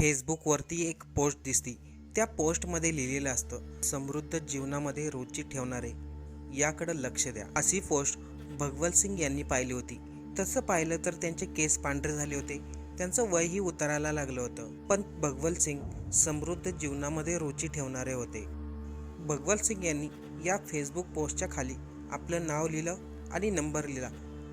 फेसबुकवरती एक पोस्ट दिसती. त्या पोस्टमध्ये लिहिलेलं असतं समृद्ध जीवनामध्ये रुची ठेवणारे याकडं लक्ष द्या. अशी पोस्ट भगवल सिंग यांनी पाहिली होती. तसं पाहिलं तर त्यांचे केस पांढरे झाले होते. त्यांचं वयही उतरायला लागलं होतं. पण भगवल सिंग समृद्ध जीवनामध्ये रुची ठेवणारे होते. भगवल सिंग यांनी या फेसबुक पोस्टच्या खाली आपलं नाव लिहिलं आणि नंबर लिहिला.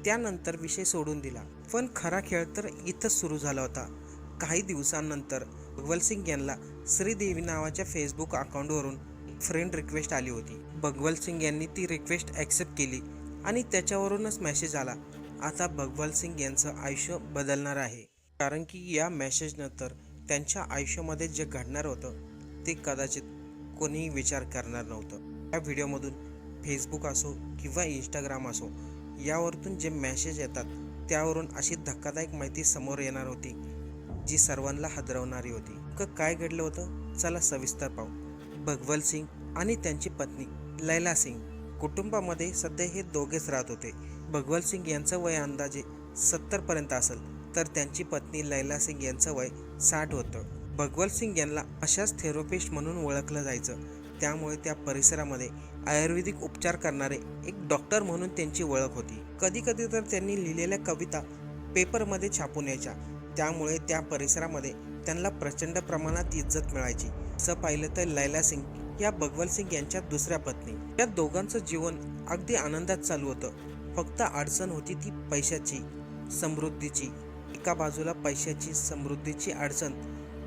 त्यानंतर विषय सोडून दिला. पण खरा खेळ तर इथंच सुरू झाला होता. काही दिवसांनंतर भगवल सिंग यांना श्रीदेवी नावाच्या फेसबुक अकाउंटवरून फ्रेंड रिक्वेस्ट आली होती. भगवल सिंग यांनी ती रिक्वेस्ट ॲक्सेप्ट केली आणि त्याच्यावरूनच मेसेज आला. आता भगवल सिंग यांचं आयुष्य बदलणार आहे. कारण की या मेसेजनंतर त्यांच्या आयुष्यामध्ये जे घडणार होतं ते कदाचित कोणीही विचार करणार नव्हतं. या व्हिडिओमधून फेसबुक असो किंवा इंस्टाग्राम असो यावरतून जे मेसेज येतात त्यावरून अशी धक्कादायक माहिती समोर येणार होती. जी सर्वांना हादरवणारी होती. क काय घडलं होतं? चला सविस्तर पाहू. भगवल सिंग आणि त्यांची पत्नी लैला सिंग कुटुंबामध्ये सध्या हे दोघेच राहत होते. भगवल सिंग यांचं वय अंदाजे सत्तर पर्यंत असेल तर त्यांची पत्नी लैला सिंग यांचं वय साठ होतं. भगवल सिंग यांना अशाच थेरोपिस्ट म्हणून ओळखलं जायचं. त्यामुळे त्या परिसरामध्ये आयुर्वेदिक उपचार करणारे एक डॉक्टर म्हणून त्यांची ओळख होती. कधी कधी तर त्यांनी लिहिलेल्या कविता पेपरमध्ये छापून यायच्या. त्यामुळे त्या परिसरामध्ये त्यांना प्रचंड प्रमाणात इज्जत मिळायची. असं पाहिलं तर लैला सिंग या भगवल सिंग यांच्या दुसऱ्या पत्नी. या दोघांचं जीवन अगदी आनंदात चालू होतं. फक्त अडचण होती ती पैशाची समृद्धीची. एका बाजूला पैशाची समृद्धीची अडचण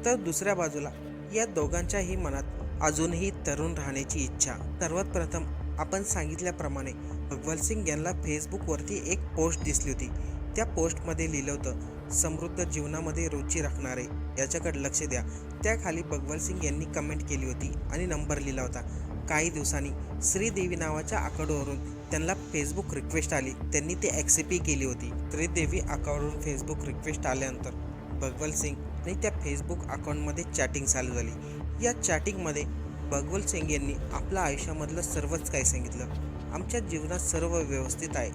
तर दुसऱ्या बाजूला या दोघांच्याही मनात अजूनही तरुण राहण्याची इच्छा. सर्वात प्रथम आपण सांगितल्याप्रमाणे भगवल सिंग यांना फेसबुकवरती एक पोस्ट दिसली होती. त्या पोस्टमध्ये लिहिलं होतं समृद्ध जीवनामध्ये रुची राखणारे याच्याकडे लक्ष द्या. त्याखाली भगवत सिंग यांनी कमेंट केली होती आणि नंबर लिहिला होता. काही दिवसांनी श्रीदेवी नावाच्या अकाउंटवरून त्यांना फेसबुक रिक्वेस्ट आली. त्यांनी ते ॲक्सेप्टही केली होती. श्रीदेवी अकाउंटवरून फेसबुक रिक्वेस्ट आल्यानंतर भगवल सिंग आणि त्या फेसबुक अकाउंटमध्ये चॅटिंग चालू झाली. या चॅटिंगमध्ये भगवल सिंग यांनी आपल्या आयुष्यामधलं सर्वच काही सांगितलं. आमच्या जीवनात सर्व व्यवस्थित आहे.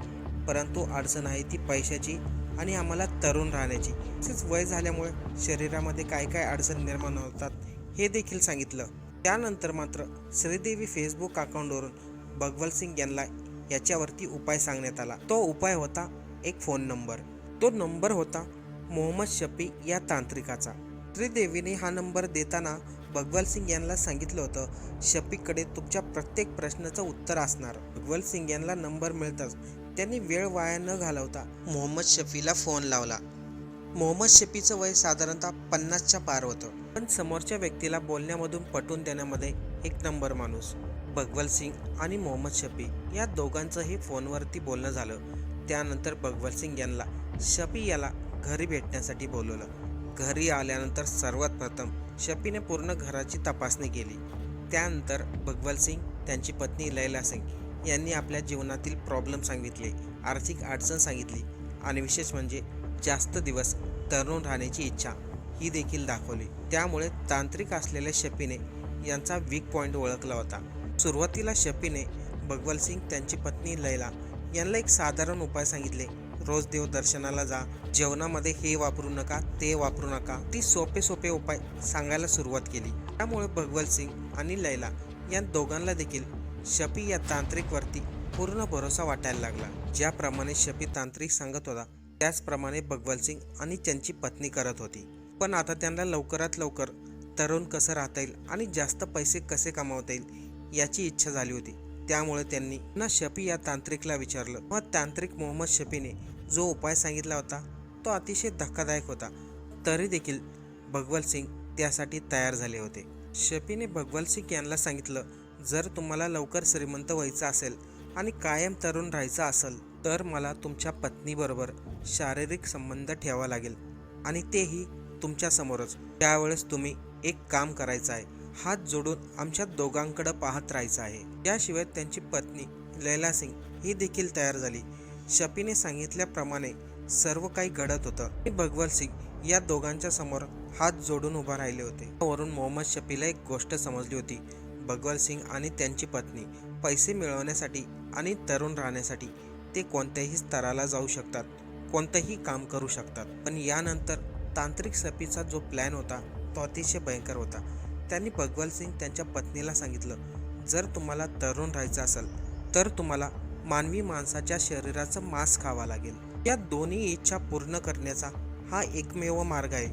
परंतु अडचण आहे ती पैशाची. आणि आम्हाला तरुण राहण्याची. तसेच वय झाल्यामुळे शरीरामध्ये काय काय अडचण निर्माण होतात हे देखील सांगितलं. त्यानंतर मात्र श्रीदेवी फेसबुक अकाउंटवरून भगवल सिंग यांना याच्यावरती उपाय सांगण्यात आला. तो उपाय होता एक फोन नंबर तो नंबर होता मोहम्मद शफी या तांत्रिकाचा. श्रीदेवीने हा नंबर देताना भगवल सिंग यांना सांगितलं होतं शफीकडे तुमच्या प्रत्येक प्रश्नाचं उत्तर असणार. भगवल सिंग यांना नंबर मिळताच त्यांनी वेळ वाया न घालवता मोहम्मद शफीला फोन लावला. मोहम्मद शफीचं वय साधारणतः पन्नासच्या पार होतं. पण समोरच्या व्यक्तीला बोलण्यामधून पटवून देण्यामध्ये एक नंबर माणूस भगवत सिंग आणि मोहम्मद शफी या दोघांचंही फोनवरती बोलणं झालं. त्यानंतर भगवत सिंग यांना शफी याला घरी भेटण्यासाठी बोलवलं. घरी आल्यानंतर सर्वात प्रथम शफीने पूर्ण घराची तपासणी केली. त्यानंतर भगवत सिंग त्यांची पत्नी लैला सिंग यांनी आपल्या जीवनातील प्रॉब्लेम सांगितले आर्थिक अडचण सांगितली आणि विशेष म्हणजे जास्त दिवस तरुण राहण्याची इच्छा ही देखील दाखवली. त्यामुळे तांत्रिक असलेल्या शपीने यांचा वीक पॉईंट ओळखला होता. सुरुवातीला शपीने भगवल सिंग त्यांची पत्नी लैला यांना एक साधारण उपाय सांगितले. रोज देव दर्शनाला जा जेवणामध्ये हे वापरू नका ते वापरू नका. ती सोपे सोपे उपाय सांगायला सुरुवात केली. त्यामुळे भगवल सिंग आणि लैला या दोघांना देखील शफी या तांत्रिकवरती पूर्ण भरोसा वाटायला लागला. ज्याप्रमाणे शफी तांत्रिक सांगत होता त्याचप्रमाणे भगवल सिंग आणि त्यांची पत्नी करत होती. पण आता त्यांना लवकरात लवकर तरुण कसं राहता येईल आणि जास्त पैसे कसे कमावता येईल याची इच्छा झाली होती. त्यामुळे त्यांनी ना शफी या तांत्रिकला विचारलं. मग तांत्रिक मोहम्मद शफीने जो उपाय सांगितला होता तो अतिशय धक्कादायक होता. तरी देखील भगवल सिंग त्यासाठी तयार झाले होते. शफीने भगवल सिंग यांना सांगितलं जर तुम्हाला लवकर श्रीमंत व्हायचं असेल आणि कायम तरुण राहायचं असेल तर मला तुमच्या पत्नीबरोबर शारीरिक संबंध ठेवा लागेल आणि तेही तुमच्यासमोरच त्यावेळेस तुम्ही एक काम करायचं आहे. हात जोडून आमच्या दोघांकडे पाहत राहायचं आहे. याशिवाय त्यांची पत्नी लैला सिंग ही देखील तयार झाली. शपीने सांगितल्याप्रमाणे सर्व काही घडत होतं. आणि भगवत सिंग या दोघांच्या समोर हात जोडून उभा राहिले होते. वरून मोहम्मद शफीला एक गोष्ट समजली होती. भगवान सिंग आणि त्यांची पत्नी पैसे मिळवण्यासाठी आणि तरुण राहण्यासाठी ते कोणत्याही स्तराला जाऊ शकतात कोणतंही काम करू शकतात. पण यानंतर तांत्रिक सपीचा जो प्लॅन होता तो अतिशय भयंकर होता. त्यांनी भगवान सिंग त्यांच्या पत्नीला सांगितलं जर तुम्हाला तरुण राहायचं असेल तर तुम्हाला मानवी माणसाच्या शरीराचं मांस खावा लागेल. या दोन्ही इच्छा पूर्ण करण्याचा हा एकमेव मार्ग आहे.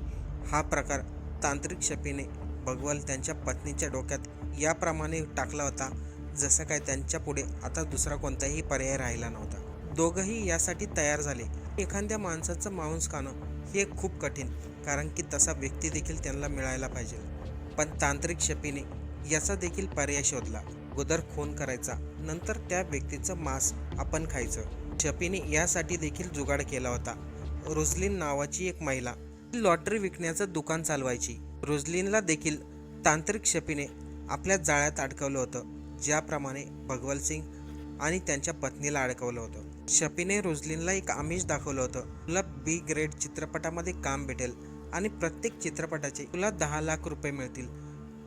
हा प्रकार तांत्रिक शपीने भगवल त्यांच्या पत्नीच्या डोक्यात याप्रमाणे टाकला होता जसं काय त्यांच्या पुढे आता दुसरा कोणताही पर्याय राहिला नव्हता. दोघंही यासाठी तयार झाले. एखाद्या माणसाचं मांस खाणं हे खूप कठीण कारण की तसा व्यक्ती देखील त्यांना मिळायला पाहिजे. पण तांत्रिक शपीने याचा देखील पर्याय शोधला. गोदर खून करायचा नंतर त्या व्यक्तीचं मांस आपण खायचं. शपीने यासाठी देखील जुगाड केला होता. रोझलिन नावाची एक महिला लॉटरी विकण्याचं दुकान चालवायची. रोझलिनला देखील तांत्रिक शपीने आपल्या जाळ्यात अडकवलं होतं. ज्याप्रमाणे भगवल सिंग आणि त्यांच्या पत्नीला अडकवलं होतं. शपीने रोजलीनला एक आमिष दाखवलं होतं. तुला बी ग्रेड चित्रपटामध्ये काम भेटेल आणि प्रत्येक चित्रपटाचे तुला दहा लाख रुपये मिळतील.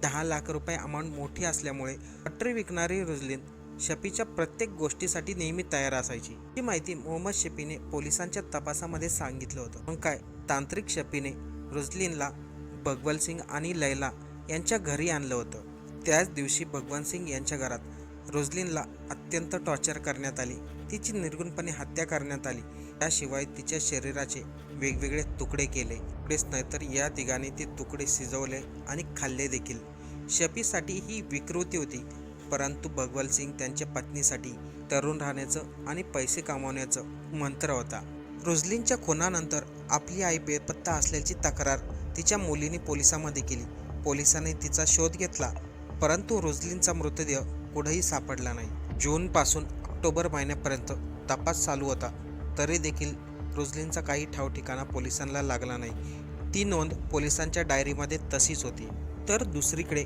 दहा लाख रुपये अमाऊंट मोठी असल्यामुळे पटरी विकणारी रोझलिन शपीच्या प्रत्येक गोष्टीसाठी नेहमी तयार असायची. ही माहिती मोहम्मद शपीने पोलिसांच्या तपासामध्ये सांगितलं होतं. मग काय? तांत्रिक शपीने रुझलिनला भगवल सिंग आणि लैला यांच्या घरी आणलं होतं. त्याच दिवशी भगवान सिंग यांच्या घरात रोझलिनला अत्यंत टॉर्चर करण्यात आली. तिची निर्गुणपणे हत्या करण्यात आली. त्याशिवाय तिच्या शरीराचे वेगवेगळे तुकडे केले. एवढेच नाही तर या तिघांनी ते तुकडे शिजवले आणि खाल्ले देखील. शपीसाठी ही विकृती होती. परंतु भगवान सिंग त्यांच्या पत्नीसाठी तरुण राहण्याचं आणि पैसे कमावण्याचं मंत्र होता. रोझलिनच्या खुनानंतर आपली आई बेपत्ता असल्याची तक्रार तिच्या मुलीने पोलिसांमध्ये केली. पोलिसांनी तिचा शोध घेतला. परंतु रोझलिनचा मृतदेह कुठेही सापडला नाही. जूनपासून ऑक्टोबर महिन्यापर्यंत तपास चालू होता तरी देखील रोझलिनचा काही ठाव ठिकाणा पोलिसांना लागला नाही. ती नोंद पोलिसांच्या डायरीमध्ये तशीच होती. तर दुसरीकडे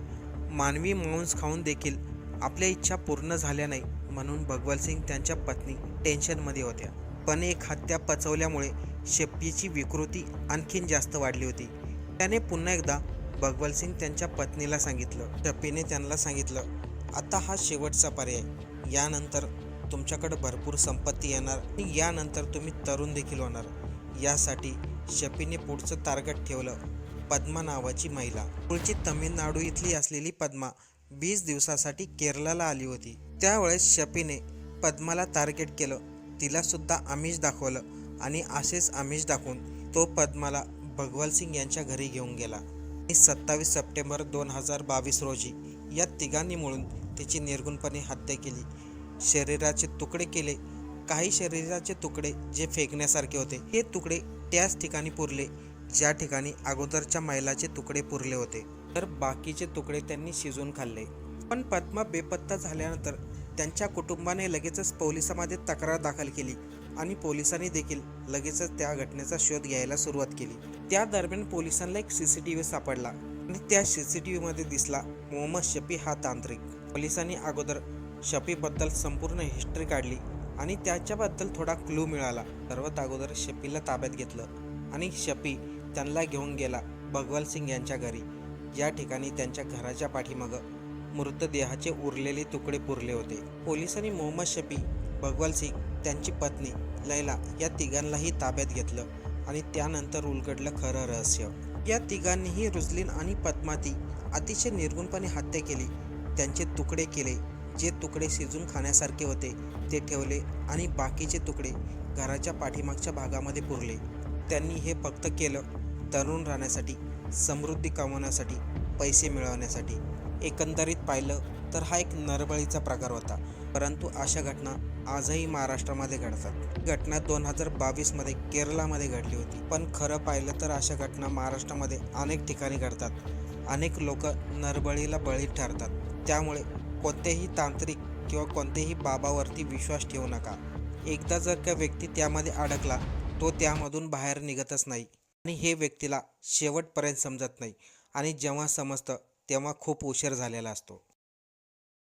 मानवी मांस खाऊन देखील आपल्या इच्छा पूर्ण झाल्या नाही म्हणून भगवल सिंग त्यांच्या पत्नी टेन्शनमध्ये होत्या. पण एक हत्या पचवल्यामुळे शेप्पीची विकृती आणखीन जास्त वाढली होती. त्याने पुन्हा एकदा भगवल सिंग त्यांच्या पत्नीला सांगितलं. टपीने त्यांना सांगितलं आता हा शेवटचा पर्याय. यानंतर तुमच्याकडे भरपूर संपत्ती येणार आणि यानंतर तुम्ही तरुण देखील होणार. यासाठी शपीने पुढचं टार्गेट ठेवलं पद्मा नावाची महिला. पुढची तमिळनाडू इथली असलेली पद्मा वीस दिवसासाठी केरळाला आली होती. त्यावेळेस शपीने पद्माला टार्गेट केलं. तिला सुद्धा आमिष दाखवलं आणि असेच आमिष दाखवून तो पद्माला भगवल सिंग यांच्या घरी घेऊन गेला. सत्तावीस सप्टेंबर दोन हजार बावीस रोजी या तिघांनी मिळून तिची निर्गुणपणे हत्या केली. शरीराचे तुकडे केले. काही शरीराचे तुकडे जे फेकण्यासारखे होते हे तुकडे त्याच ठिकाणी पुरले ज्या ठिकाणी अगोदरच्या मैलाचे तुकडे पुरले होते. तर बाकीचे तुकडे त्यांनी शिजून खाल्ले. पण पद्मा बेपत्ता झाल्यानंतर त्यांच्या कुटुंबाने लगेचच पोलिसांमध्ये तक्रार दाखल केली. आणि पोलिसांनी देखील लगेचच त्या घटनेचा शोध घ्यायला सुरुवात केली. त्या दरम्यान पोलिसांना एक सीसीटीव्ही सापडला आणि त्या सीसीटीव्ही मध्ये दिसला मोहम्मद शफी हा तांत्रिक. पोलिसांनी अगोदर शफीबद्दल संपूर्ण हिस्ट्री काढली आणि त्याच्याबद्दल थोडा क्लू मिळाला. सर्वात अगोदर शफीला ताब्यात घेतलं आणि शफी त्यांना घेऊन गेला भगवल सिंग यांच्या घरी. या ठिकाणी त्यांच्या घराच्या पाठीमागं मृतदेहाचे उरलेले तुकडे पुरले होते. पोलिसांनी मोहम्मद शफी भगवल सिंग त्यांची पत्नी लैला या तिघांनाही ताब्यात घेतलं आणि त्यानंतर उलगडलं खरं रहस्य. या तिघांनीही रुजलीन आणि पद्माती अतिशय निर्गुणपणे हत्या केली. त्यांचे तुकडे केले. जे तुकडे शिजून खाण्यासारखे होते ते ठेवले आणि बाकीचे तुकडे घराच्या पाठीमागच्या भागामध्ये पुरले. त्यांनी हे फक्त केलं तरुण राहण्यासाठी समृद्धी कमवण्यासाठी पैसे मिळवण्यासाठी. एकंदरीत पाहिलं तर हा एक नरबळीचा प्रकार होता. परंतु अशा घटना आजही महाराष्ट्रामध्ये घडतात. घटना दोन हजार बावीसमध्ये केरळामध्ये घडली होती. पण खरं पाहिलं तर अशा घटना महाराष्ट्रामध्ये अनेक ठिकाणी घडतात. अनेक लोक नरबळीला बळी ठरतात. त्यामुळे कोणतेही तांत्रिक किंवा कोणत्याही बाबावरती विश्वास ठेवू नका. एकदा जर का व्यक्ती त्यामध्ये अडकला तो त्यामधून बाहेर निघतच नाही. आणि हे व्यक्तीला शेवटपर्यंत समजत नाही. आणि जेव्हा समजतं तेव्हा खूप उशीर झालेला असतो.